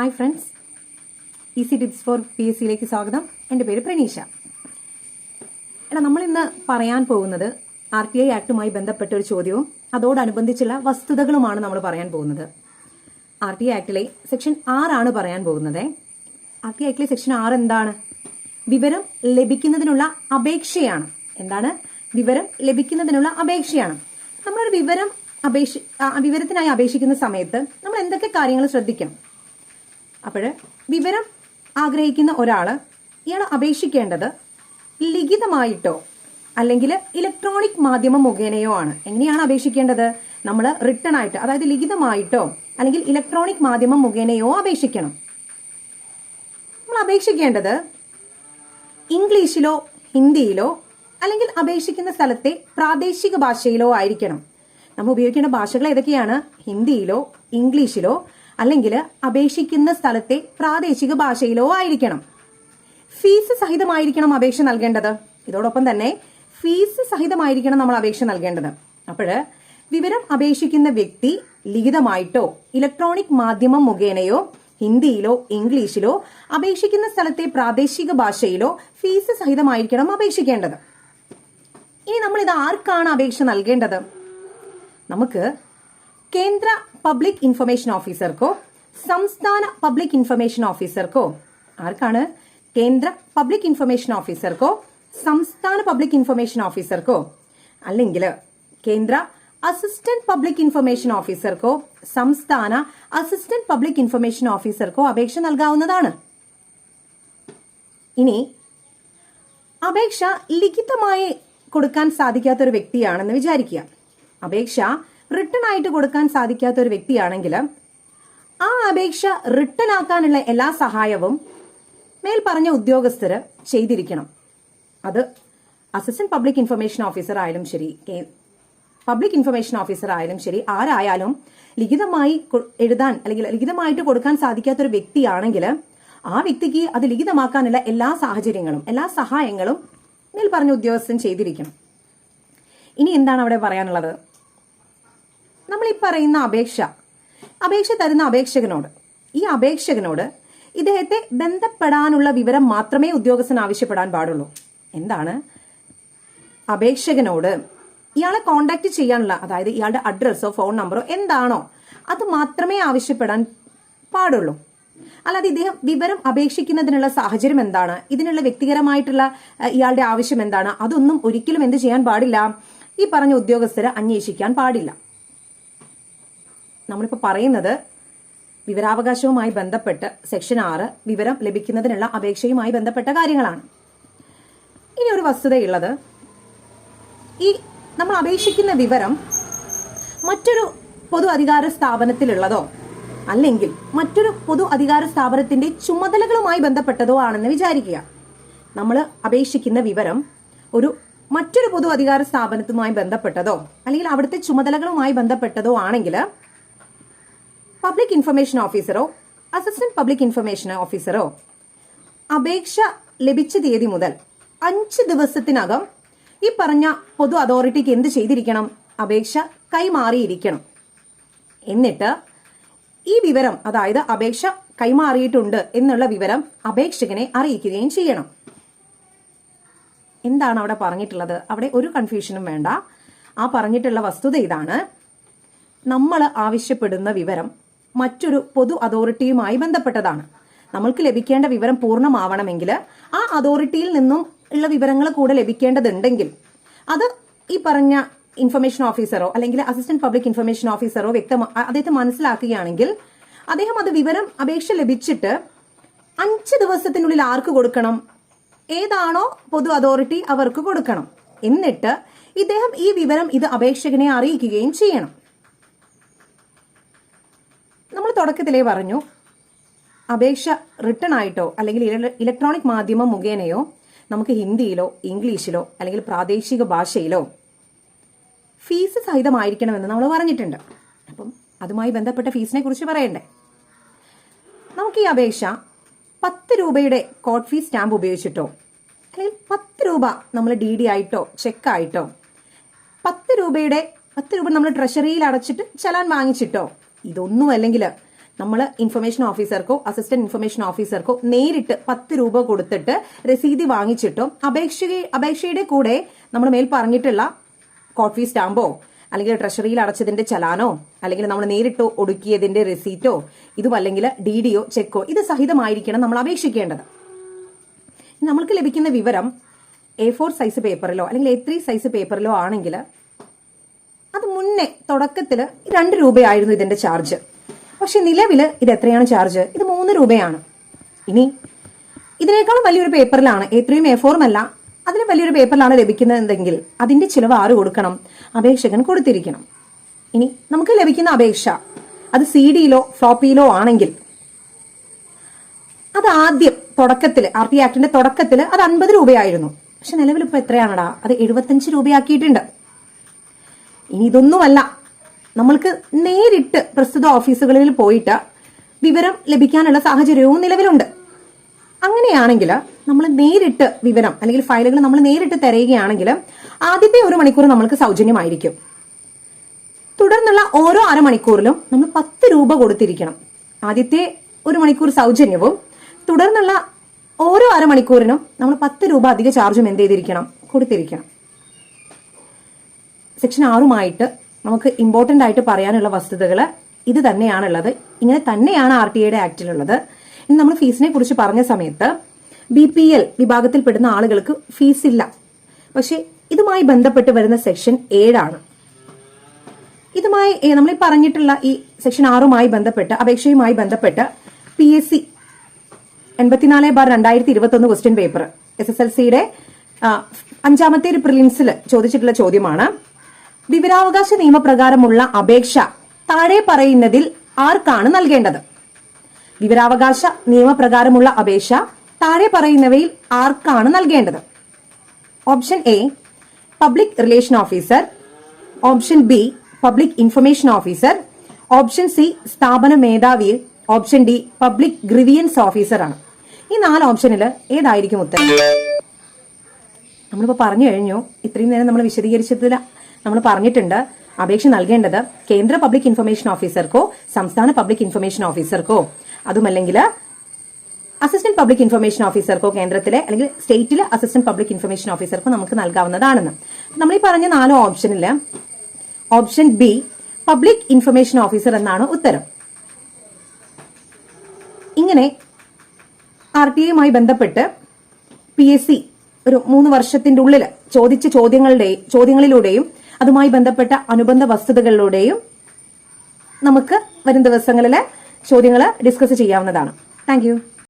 Hi friends easy tips for P S സിയിലേക്ക് സ്വാഗതം. എന്റെ പേര് പ്രണീഷ എടാ നമ്മൾ ഇന്ന് പറയാൻ പോകുന്നത് ആർ ടി ഐ ആക്ടുമായി ബന്ധപ്പെട്ട ഒരു ചോദ്യവും അതോടനുബന്ധിച്ചുള്ള വസ്തുതകളുമാണ് നമ്മൾ പറയാൻ പോകുന്നത്. ആർ ടി ഐ ആക്ടിലെ സെക്ഷൻ ആറാണ് പറയാൻ പോകുന്നത്. ആർ ടി ഐ ആക്ടിലെ സെക്ഷൻ ആറ് എന്താണ്? വിവരം ലഭിക്കുന്നതിനുള്ള അപേക്ഷയാണ്. എന്താണ്? വിവരം ലഭിക്കുന്നതിനുള്ള അപേക്ഷയാണ്. നമ്മളൊരു വിവരം അപേക്ഷ വിവരത്തിനായി അപേക്ഷിക്കുന്ന സമയത്ത് നമ്മൾ എന്തൊക്കെ കാര്യങ്ങൾ ശ്രദ്ധിക്കണം? അപ്പോൾ വിവരം ആഗ്രഹിക്കുന്ന ഒരാൾ ഇയാൾ അപേക്ഷിക്കേണ്ടത് ലിഖിതമായിട്ടോ അല്ലെങ്കിൽ ഇലക്ട്രോണിക് മാധ്യമം മുഖേനയോ ആണ്. എങ്ങനെയാണ് അപേക്ഷിക്കേണ്ടത്? നമ്മൾ റിട്ടേൺ ആയിട്ട് അതായത് ലിഖിതമായിട്ടോ അല്ലെങ്കിൽ ഇലക്ട്രോണിക് മാധ്യമം മുഖേനയോ അപേക്ഷിക്കണം. നമ്മൾ അപേക്ഷിക്കേണ്ടത് ഇംഗ്ലീഷിലോ ഹിന്ദിയിലോ അല്ലെങ്കിൽ അപേക്ഷിക്കുന്ന സ്ഥലത്തെ പ്രാദേശിക ഭാഷയിലോ ആയിരിക്കണം. നമ്മൾ ഉപയോഗിക്കേണ്ട ഭാഷകൾ ഏതൊക്കെയാണ്? ഹിന്ദിയിലോ ഇംഗ്ലീഷിലോ അല്ലെങ്കിൽ അപേക്ഷിക്കുന്ന സ്ഥലത്തെ പ്രാദേശിക ഭാഷയിലോ ആയിരിക്കണം. ഫീസ് സഹിതമായിരിക്കണം അപേക്ഷ നൽകേണ്ടത്. ഇതോടൊപ്പം തന്നെ ഫീസ് സഹിതമായിരിക്കണം നമ്മൾ അപേക്ഷ നൽകേണ്ടത്. അപ്പോൾ വിവരം അപേക്ഷിക്കുന്ന വ്യക്തി ലിഖിതമായിട്ടോ ഇലക്ട്രോണിക് മാധ്യമം മുഖേനയോ ഹിന്ദിയിലോ ഇംഗ്ലീഷിലോ അപേക്ഷിക്കുന്ന സ്ഥലത്തെ പ്രാദേശിക ഭാഷയിലോ ഫീസ് സഹിതമായിരിക്കണം അപേക്ഷിക്കേണ്ടത്. ഇനി നമ്മൾ ഇത് ആർക്കാണ് അപേക്ഷ നൽകേണ്ടത്? നമുക്ക് കേന്ദ്ര പബ്ലിക് ഇൻഫർമേഷൻ ഓഫീസർക്കോ സംസ്ഥാന പബ്ലിക് ഇൻഫർമേഷൻ ഓഫീസർക്കോ ആർക്കാണ്? കേന്ദ്ര പബ്ലിക് ഇൻഫർമേഷൻ ഓഫീസർക്കോ സംസ്ഥാന പബ്ലിക് ഇൻഫർമേഷൻ ഓഫീസർക്കോ അല്ലെങ്കിൽ കേന്ദ്ര അസിസ്റ്റന്റ് പബ്ലിക് ഇൻഫർമേഷൻ ഓഫീസർക്കോ സംസ്ഥാന അസിസ്റ്റന്റ് പബ്ലിക് ഇൻഫർമേഷൻ ഓഫീസർക്കോ അപേക്ഷ നൽകാവുന്നതാണ്. ഇനി അപേക്ഷ ലിഖിതമായി കൊടുക്കാൻ സാധിക്കാത്ത ഒരു വ്യക്തിയാണെന്ന് വിചാരിക്കുക. അപേക്ഷ റിട്ടേൺ ആയിട്ട് കൊടുക്കാൻ സാധിക്കാത്ത ഒരു വ്യക്തിയാണെങ്കിൽ ആ അപേക്ഷ റിട്ടേൺ ആക്കാനുള്ള എല്ലാ സഹായവും മേൽ പറഞ്ഞ ഉദ്യോഗസ്ഥര് ചെയ്തിരിക്കണം. അത് അസിസ്റ്റന്റ് പബ്ലിക് ഇൻഫർമേഷൻ ഓഫീസർ ആയാലും ശരി പബ്ലിക് ഇൻഫർമേഷൻ ഓഫീസർ ആയാലും ശരി ആരായാലും ലിഖിതമായി എഴുതാൻ അല്ലെങ്കിൽ ലിഖിതമായിട്ട് കൊടുക്കാൻ സാധിക്കാത്ത ഒരു വ്യക്തിയാണെങ്കിൽ ആ വ്യക്തിക്ക് അത് ലിഖിതമാക്കാനുള്ള എല്ലാ സാഹചര്യങ്ങളും എല്ലാ സഹായങ്ങളും മേൽ പറഞ്ഞ ഉദ്യോഗസ്ഥൻ ചെയ്തിരിക്കണം. ഇനി എന്താണ് അവിടെ പറയാനുള്ളത്? ഈ പറയുന്ന അപേക്ഷ അപേക്ഷ തരുന്ന അപേക്ഷകനോട് ഈ അപേക്ഷകനോട് ഇദ്ദേഹത്തെ ബന്ധപ്പെടാനുള്ള വിവരം മാത്രമേ ഉദ്യോഗസ്ഥൻ ആവശ്യപ്പെടാൻ പാടുള്ളൂ. എന്താണ്? അപേക്ഷകനോട് ഇയാളെ കോണ്ടാക്ട് ചെയ്യാനുള്ള അതായത് ഇയാളുടെ അഡ്രസ്സോ ഫോൺ നമ്പറോ എന്താണോ അത് മാത്രമേ ആവശ്യപ്പെടാൻ പാടുള്ളൂ. അല്ലാതെ ഇദ്ദേഹം വിവരം അപേക്ഷിക്കുന്നതിനുള്ള സാഹചര്യം എന്താണ്? ഇതിനുള്ള വ്യക്തിപരമായിട്ടുള്ള ഇയാളുടെ ആവശ്യം എന്താണ്? അതൊന്നും ഒരിക്കലും എന്ത് ചെയ്യാൻ പാടില്ല. ഈ പറഞ്ഞ ഉദ്യോഗസ്ഥരെ അന്വേഷിക്കാൻ പാടില്ല. നമ്മളിപ്പോൾ പറയുന്നത് വിവരാവകാശവുമായി ബന്ധപ്പെട്ട് സെക്ഷൻ ആറ് വിവരം ലഭിക്കുന്നതിനുള്ള അപേക്ഷയുമായി ബന്ധപ്പെട്ട കാര്യങ്ങളാണ്. ഇനി ഒരു വസ്തുതയുള്ളത്. ഈ നമ്മൾ അപേക്ഷിക്കുന്ന വിവരം മറ്റൊരു പൊതു അധികാര സ്ഥാപനത്തിലുള്ളതോ അല്ലെങ്കിൽ മറ്റൊരു പൊതു അധികാര സ്ഥാപനത്തിന്റെ ചുമതലകളുമായി ബന്ധപ്പെട്ടതോ ആണെന്ന് വിചാരിക്കുക. നമ്മൾ അപേക്ഷിക്കുന്ന വിവരം ഒരു മറ്റൊരു പൊതു അധികാര സ്ഥാപനത്തുമായി ബന്ധപ്പെട്ടതോ അല്ലെങ്കിൽ അവിടുത്തെ ചുമതലകളുമായി ബന്ധപ്പെട്ടതോ ആണെങ്കിൽ പബ്ലിക് ഇൻഫർമേഷൻ ഓഫീസറോ അസിസ്റ്റന്റ് പബ്ലിക് ഇൻഫർമേഷൻ ഓഫീസറോ അപേക്ഷ ലഭിച്ച തീയതി മുതൽ അഞ്ച് ദിവസത്തിനകം ഈ പറഞ്ഞ പൊതു അതോറിറ്റിക്ക് എന്ത് ചെയ്തിരിക്കണം? അപേക്ഷ കൈമാറിയിരിക്കണം. എന്നിട്ട് ഈ വിവരം അതായത് അപേക്ഷ കൈമാറിയിട്ടുണ്ട് എന്നുള്ള വിവരം അപേക്ഷകനെ അറിയിക്കുകയും ചെയ്യണം. എന്താണ് അവിടെ പറഞ്ഞിട്ടുള്ളത്? അവിടെ ഒരു കൺഫ്യൂഷനും വേണ്ട. ആ പറഞ്ഞിട്ടുള്ള വസ്തുത ഇതാണ്. നമ്മൾ ആവശ്യപ്പെടുന്ന വിവരം മറ്റൊരു പൊതു അതോറിറ്റിയുമായി ബന്ധപ്പെട്ടതാണ്. നമ്മൾക്ക് ലഭിക്കേണ്ട വിവരം പൂർണമാവണമെങ്കിൽ ആ അതോറിറ്റിയിൽ നിന്നും ഉള്ള വിവരങ്ങൾ കൂടെ ലഭിക്കേണ്ടതുണ്ടെങ്കിൽ അത് ഈ പറഞ്ഞ ഇൻഫർമേഷൻ ഓഫീസറോ അല്ലെങ്കിൽ അസിസ്റ്റന്റ് പബ്ലിക് ഇൻഫർമേഷൻ ഓഫീസറോ വ്യക്തമാ അദ്ദേഹത്തെ മനസ്സിലാക്കുകയാണെങ്കിൽ അദ്ദേഹം അത് വിവരം അപേക്ഷ ലഭിച്ചിട്ട് അഞ്ച് ദിവസത്തിനുള്ളിൽ ആർക്ക് കൊടുക്കണം? ഏതാണോ പൊതു അതോറിറ്റി അവർക്ക് കൊടുക്കണം. എന്നിട്ട് ഇദ്ദേഹം ഈ വിവരം ഇത് അപേക്ഷകനെ അറിയിക്കുകയും ചെയ്യണം. തുടക്കത്തിലേ പറഞ്ഞു അപേക്ഷ റിട്ടേൺ ആയിട്ടോ അല്ലെങ്കിൽ ഇലക്ട്രോണിക് മാധ്യമം മുഖേനയോ നമുക്ക് ഹിന്ദിയിലോ ഇംഗ്ലീഷിലോ അല്ലെങ്കിൽ പ്രാദേശിക ഭാഷയിലോ ഫീസ് സഹിതമായിരിക്കണമെന്ന് നമ്മൾ പറഞ്ഞിട്ടുണ്ട്. അപ്പം അതുമായി ബന്ധപ്പെട്ട ഫീസിനെ കുറിച്ച് പറയണ്ടേ? നമുക്ക് ഈ അപേക്ഷ പത്ത് രൂപയുടെ കോട്ട് ഫീസ് സ്റ്റാമ്പ് ഉപയോഗിച്ചിട്ടോ അല്ലെങ്കിൽ പത്ത് രൂപ നമ്മൾ ഡി ഡി ആയിട്ടോ ചെക്കായിട്ടോ പത്ത് രൂപയുടെ പത്ത് രൂപ നമ്മൾ ട്രഷറിയിൽ അടച്ചിട്ട് ചലാൻ വാങ്ങിച്ചിട്ടോ ഇതൊന്നും അല്ലെങ്കിൽ നമ്മൾ ഇൻഫർമേഷൻ ഓഫീസർക്കോ അസിസ്റ്റന്റ് ഇൻഫർമേഷൻ ഓഫീസർക്കോ നേരിട്ട് പത്ത് രൂപ കൊടുത്തിട്ട് രസീതി വാങ്ങിച്ചിട്ടോ അപേക്ഷ അപേക്ഷയുടെ കൂടെ നമ്മൾ മേൽ പറഞ്ഞിട്ടുള്ള കോഫി സ്റ്റാമ്പോ അല്ലെങ്കിൽ ട്രഷറിയിൽ അടച്ചതിന്റെ ചലാനോ അല്ലെങ്കിൽ നമ്മൾ നേരിട്ടോ ഒടുക്കിയതിന്റെ റെസീറ്റോ ഇതും അല്ലെങ്കിൽ ഡി ഡിയോ ചെക്കോ ഇത് സഹിതമായിരിക്കണം നമ്മൾ അപേക്ഷിക്കേണ്ടത്. നമ്മൾക്ക് ലഭിക്കുന്ന വിവരം എ ഫോർ സൈസ് പേപ്പറിലോ അല്ലെങ്കിൽ എ ത്രീ സൈസ് പേപ്പറിലോ ആണെങ്കിൽ അത് മുന്നേ തുടക്കത്തിൽ രണ്ട് രൂപയായിരുന്നു ഇതിന്റെ ചാർജ്. പക്ഷെ നിലവിൽ ഇത് എത്രയാണ് ചാർജ്? ഇത് മൂന്ന് രൂപയാണ്. ഇനി ഇതിനേക്കാളും വലിയൊരു പേപ്പറിലാണ് എ ത്രീയും എ ഫോറും അല്ല അതിന് വലിയൊരു പേപ്പറിലാണ് ലഭിക്കുന്നതെങ്കിൽ അതിന്റെ ചിലവ് ആര് കൊടുക്കണം? അപേക്ഷകൻ കൊടുത്തിരിക്കണം. ഇനി നമുക്ക് ലഭിക്കുന്ന അപേക്ഷ അത് സി ഡിയിലോ ഫ്ലോപ്പിയിലോ ആണെങ്കിൽ അത് ആദ്യം തുടക്കത്തിൽ ആർ ടി ആക്ടിന്റെ തുടക്കത്തിൽ അത് അൻപത് രൂപയായിരുന്നു. പക്ഷെ നിലവിൽ ഇപ്പൊ എത്രയാണടാ? അത് എഴുപത്തഞ്ച് രൂപയാക്കിയിട്ടുണ്ട്. ഇനി ഇതൊന്നുമല്ല. നമ്മൾക്ക് നേരിട്ട് പ്രസ്തുത ഓഫീസുകളിൽ പോയിട്ട് വിവരം ലഭിക്കാനുള്ള സാഹചര്യവും നിലവിലുണ്ട്. അങ്ങനെയാണെങ്കിൽ നമ്മൾ നേരിട്ട് വിവരം അല്ലെങ്കിൽ ഫയലുകൾ നമ്മൾ നേരിട്ട് തിരയുകയാണെങ്കിൽ ആദ്യത്തെ ഒരു മണിക്കൂർ നമ്മൾക്ക് സൗജന്യമായിരിക്കും. തുടർന്നുള്ള ഓരോ അരമണിക്കൂറിലും നമ്മൾ പത്ത് രൂപ കൊടുത്തിരിക്കണം. ആദ്യത്തെ ഒരു മണിക്കൂർ സൗജന്യവും തുടർന്നുള്ള ഓരോ അരമണിക്കൂറിനും നമ്മൾ പത്ത് രൂപ അധിക ചാർജും എന്ത് ചെയ്തിരിക്കണം? കൊടുത്തിരിക്കണം. സെക്ഷൻ ആറുമായിട്ട് നമുക്ക് ഇമ്പോർട്ടന്റ് ആയിട്ട് പറയാനുള്ള വസ്തുതകൾ ഇത് തന്നെയാണുള്ളത്. ഇങ്ങനെ തന്നെയാണ് ആർ ടി ഐയുടെ ആക്ടിലുള്ളത്. ഇനി നമ്മൾ ഫീസിനെ കുറിച്ച് പറഞ്ഞ സമയത്ത് ബി പി എൽ വിഭാഗത്തിൽപ്പെടുന്ന ആളുകൾക്ക് ഫീസ് ഇല്ല പക്ഷെ ഇതുമായി ബന്ധപ്പെട്ട് വരുന്ന സെക്ഷൻ ഏഴാണ്. ഇതുമായി നമ്മൾ പറഞ്ഞിട്ടുള്ള ഈ സെക്ഷൻ ആറുമായി ബന്ധപ്പെട്ട് അപേക്ഷയുമായി ബന്ധപ്പെട്ട് പി എസ് സി എൺപത്തിനാല് ബാർ രണ്ടായിരത്തി ഇരുപത്തി ഒന്ന് question paper S S L സിയുടെ അഞ്ചാമത്തെ ഒരു പ്രിലിംസിൽ ചോദിച്ചിട്ടുള്ള ചോദ്യമാണ്. വിവരാവകാശ നിയമപ്രകാരമുള്ള അപേക്ഷ താഴെ പറയുന്നതിൽ ആർക്കാണ് നൽകേണ്ടത്? വിവരാവകാശ നിയമപ്രകാരമുള്ള അപേക്ഷ താഴെ പറയുന്നവയിൽ ആർക്കാണ് നൽകേണ്ടത്? Option A public relation officer. Option B public information officer. Option C സ്ഥാപന മേധാവി ഓപ്ഷൻ ഡി പബ്ലിക് ഗ്രിവിയൻസ് ഓഫീസറാണ് ഈ നാല് ഓപ്ഷനിൽ ഏതായിരിക്കും ഉത്തരം? നമ്മളിപ്പോൾ പറഞ്ഞു കഴിഞ്ഞു ഇത്രയും നേരം നമ്മൾ വിശദീകരിച്ചതിൽ നമ്മൾ പറഞ്ഞിട്ടുണ്ട് അപേക്ഷ നൽകേണ്ടത് കേന്ദ്ര പബ്ലിക് ഇൻഫർമേഷൻ ഓഫീസർക്കോ സംസ്ഥാന പബ്ലിക് ഇൻഫർമേഷൻ ഓഫീസർക്കോ അതുമല്ലെങ്കിൽ അസിസ്റ്റന്റ് പബ്ലിക് ഇൻഫർമേഷൻ ഓഫീസർക്കോ കേന്ദ്രത്തിലെ അല്ലെങ്കിൽ സ്റ്റേറ്റിലെ അസിസ്റ്റന്റ് പബ്ലിക് ഇൻഫർമേഷൻ ഓഫീസർക്കോ നമുക്ക് നൽകാവുന്നതാണെന്ന്. നമ്മൾ ഈ പറഞ്ഞ നാല് ഓപ്ഷനിൽ option B public information officer എന്നാണ് ഉത്തരം. ഇങ്ങനെ ആർ ടി ഐയുമായി ബന്ധപ്പെട്ട് പി എസ് സി ഒരു മൂന്ന് വർഷത്തിന്റെ ഉള്ളിൽ ചോദിച്ച ചോദ്യങ്ങളുടെ ചോദ്യങ്ങളിലൂടെയും അതുമായി ബന്ധപ്പെട്ട അനുബന്ധ വസ്തുതകളിലൂടെയും നമുക്ക് വരും ദിവസങ്ങളിൽ ചോദ്യങ്ങൾ ഡിസ്കസ് ചെയ്യാവുന്നതാണ്. താങ്ക്